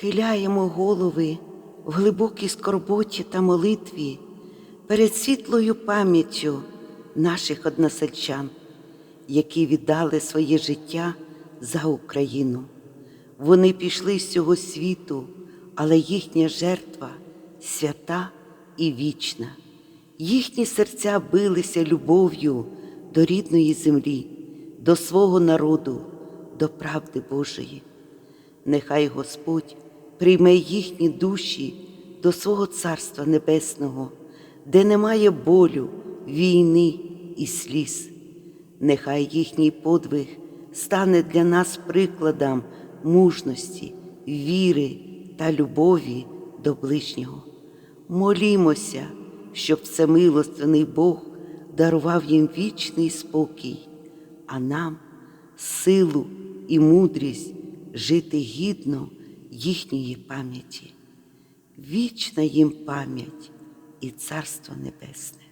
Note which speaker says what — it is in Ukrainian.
Speaker 1: Хиляємо голови в глибокій скорботі та молитві перед світлою пам'яттю наших односельчан, які віддали своє життя за Україну. Вони пішли з цього світу, але їхня жертва свята і вічна. Їхні серця билися любов'ю до рідної землі, до свого народу, до правди Божої. Нехай Господь прийме їхні душі до свого Царства Небесного, де немає болю, війни і сліз. Нехай їхній подвиг стане для нас прикладом мужності, віри та любові до ближнього. Молімося, щоб всемилостивний Бог дарував їм вічний спокій, а нам силу і мудрість жити гідно їхньої пам'яті. Вічна їм пам'ять і Царство Небесне.